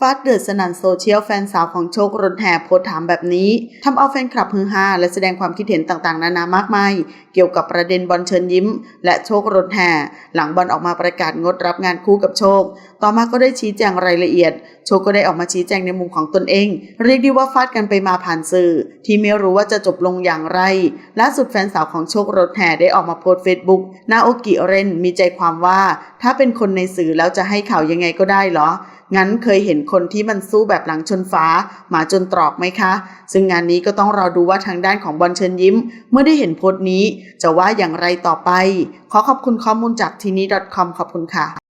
ฟาดเดือดสนั่นโซเชียลแฟนสาวของโชครถแห่โพสถามแบบนี้ทำเอาแฟนคลับฮือฮาและแสดงความคิดเห็นต่างๆ นานามากมาย เกี่ยวกับประเด็นบอลเชิญยิ้ม และโชครถแห่หลังบอลออกมาประกาศงดรับงานคู่กับโชค ต่อมาก็ได้ชี้แจงรายละเอียด โชคก็ได้ออกมาชี้แจงในมุมของตนเอง เรียกได้ว่าฟาดกันไปมาผ่านสื่อ ที่ไม่รู้ว่าจะจบลงอย่างไรล่าสุดแฟนสาวของโชครถแห่ได้ออกมาโพสเฟซบุ๊กนาโอกิเรนมีใจความว่า ถ้าเป็นคนในสื่อแล้วจะให้ข่าวยังไงก็ได้เหรอ งั้นเคยเห็นคนที่มันสู้แบบหลังชนฟ้าหมาจนตรอกไหมคะ ซึ่งงานนี้ก็ต้องรอดูว่าทางด้านของบอลเชิญยิ้ม เมื่อได้เห็นโพสต์นี้ จะว่าอย่างไรต่อไป ขอขอบคุณข้อมูลจากทีนี้ .com ขอบคุณค่ะ